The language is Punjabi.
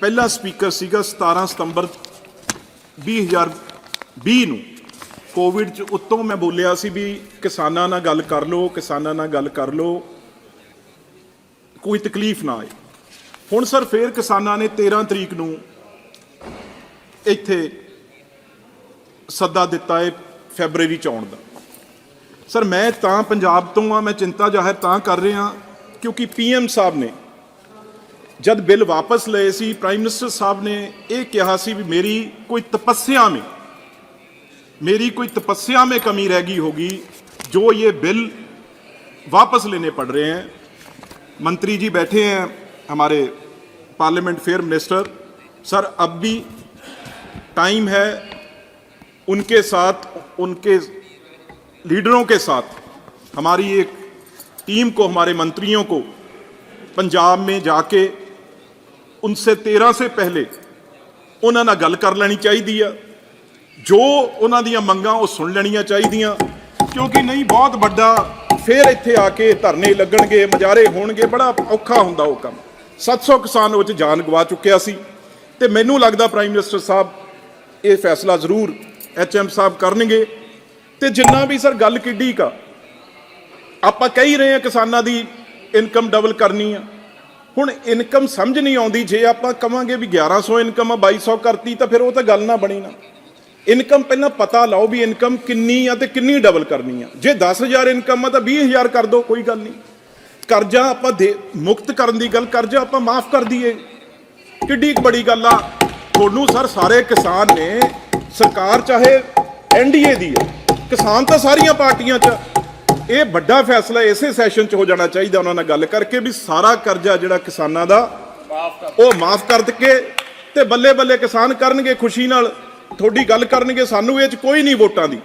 ਪਹਿਲਾ ਸਪੀਕਰ ਸੀਗਾ 17 ਸਤੰਬਰ 2020 ਨੂੰ। ਕੋਵਿਡ ਚ ਉੱਤੋਂ ਮੈਂ ਬੋਲਿਆ ਸੀ ਵੀ ਕਿਸਾਨਾਂ ਨਾਲ ਗੱਲ ਕਰ ਲਓ, ਕਿਸਾਨਾਂ ਨਾਲ ਗੱਲ ਕਰ ਲਓ। ਕੋਈ ਤਕਲੀਫ ਨਾ ਆਏ। ਹੁਣ ਸਰ ਫੇਰ ਕਿਸਾਨਾਂ ਨੇ 13 ਤਰੀਕ ਨੂੰ ਇੱਥੇ ਸੱਦਾ ਦਿੱਤਾ ਹੈ ਫੈਬਰੂਅਰੀ ਚ ਆਉਣ ਦਾ। ਸਰ ਮੈਂ ਤਾਂ ਪੰਜਾਬ ਤੋਂ ਆ, ਮੈਂ ਚਿੰਤਾ ਜ਼ਾਹਿਰ ਤਾਂ ਕਰ ਰਿਹਾ ਕਿਉਂਕਿ ਪੀਐਮ ਸਾਹਿਬ ਨੇ ਜਦ ਬਿੱਲ ਵਾਪਸ ਲਏ ਸੀ ਪ੍ਰਾਈਮ ਮਿਨਿਸਟਰ ਸਾਹਿਬ ਨੇ ਇਹ ਕਿਹਾ ਸੀ ਵੀ ਮੇਰੀ ਕੋਈ ਤਪੱਸਿਆ में मेरी कोई तपस्या में कमी रह गई होगी जो ये बिल वापस लेने पड़ रहे हैं मंत्री जी बैठे हैं हमारे पार्लियामेंट फेयर मिनिस्टर सर अब भी टाइम है उनके साथ उनके लीडरों के साथ हमारी एक टीम को हमारे मंत्रियों को पंजाब में जाके उनसे तेरह से पहले ਉਹਨਾਂ ਨਾਲ ਗੱਲ ਕਰ ਲੈਣੀ ਚਾਹੀਦੀ ਆ ਜੋ ਉਹਨਾਂ ਦੀਆਂ ਮੰਗਾਂ ਉਹ ਸੁਣ ਲੈਣੀਆਂ ਚਾਹੀਦੀਆਂ ਕਿਉਂਕਿ ਨਹੀਂ ਬਹੁਤ ਵੱਡਾ ਫੇਰ ਇੱਥੇ ਆ ਕੇ ਧਰਨੇ ਲੱਗਣਗੇ ਮਜਾਰੇ ਹੋਣਗੇ ਬੜਾ ਔਖਾ ਹੁੰਦਾ ਉਹ ਕੰਮ 700 ਕਿਸਾਨ ਉਹ 'ਚ ਜਾਨ ਗਵਾ ਚੁੱਕਿਆ ਸੀ ਤੇ ਮੈਨੂੰ ਲੱਗਦਾ ਪ੍ਰਾਈਮ ਮਿਨਿਸਟਰ ਸਾਹਿਬ ਇਹ ਫੈਸਲਾ ਜ਼ਰੂਰ ਐਚਐਮ ਸਾਹਿਬ ਕਰਨਗੇ ਤੇ ਜਿੰਨਾ ਵੀ ਸਰ ਗੱਲ ਕਿੱਡੀ ਕਾ ਆਪਾਂ ਕਹਿ ਹੀ ਰਹੇ ਹਾਂ ਕਿਸਾਨਾਂ ਦੀ ਇਨਕਮ ਡਬਲ ਕਰਨੀ ਆ ਹੁਣ ਇਨਕਮ ਸਮਝ ਨਹੀਂ ਆਉਂਦੀ, ਜੇ ਆਪਾਂ ਕਵਾਂਗੇ ਵੀ 1100 ਇਨਕਮ ਆ 2200 ਕਰਤੀ, ਤਾਂ ਫਿਰ ਉਹ ਤਾਂ ਗੱਲ ਨਾ ਬਣੀ ਨਾ। ਇਨਕਮ ਪਹਿਲਾਂ ਪਤਾ ਲਾਓ ਵੀ ਇਨਕਮ ਕਿੰਨੀ ਆ ਤੇ ਕਿੰਨੀ ਡਬਲ ਕਰਨੀ ਆ। ਜੇ 10000 ਇਨਕਮ ਆ, ਤਾਂ 20000 ਕਰ ਦਿਓ ਕੋਈ ਗੱਲ ਨਹੀਂ। ਕਰਜ਼ਾ ਆਪਾਂ ਦੇ, ਮੁਕਤ ਕਰਨ ਦੀ ਗੱਲ, ਕਰਜ਼ਾ ਆਪਾਂ ਮਾਫ ਕਰ ਦਈਏ। ਕਿੱਡੀ ਬੜੀ ਗੱਲ ਆ। ਤੁਹਾਨੂੰ ਸਰ, ਸਾਰੇ ਕਿਸਾਨ ਨੇ, ਸਰਕਾਰ ਚਾਹੇ ਐਨਡੀਏ ਦੀ ਹੈ ਕਿਸਾਨ ਤਾਂ ਸਾਰੀਆਂ ਪਾਰਟੀਆਂ 'ਚ ਇਹ ਵੱਡਾ ਫੈਸਲਾ ਇਸੇ ਸੈਸ਼ਨ 'ਚ ਹੋ ਜਾਣਾ ਚਾਹੀਦਾ ਉਹਨਾਂ ਨਾਲ ਗੱਲ ਕਰਕੇ ਵੀ ਸਾਰਾ ਕਰਜ਼ਾ ਜਿਹੜਾ ਕਿਸਾਨਾਂ ਦਾ ਉਹ ਮਾਫ ਕਰ ਕੇ ਤੇ ਬੱਲੇ ਬੱਲੇ ਕਿਸਾਨ ਕਰਨਗੇ ਖੁਸ਼ੀ ਨਾਲ ਤੁਹਾਡੀ ਗੱਲ ਕਰਨਗੇ ਸਾਨੂੰ ਇਹ 'ਚ ਕੋਈ ਨਹੀਂ ਵੋਟਾਂ ਦੀ।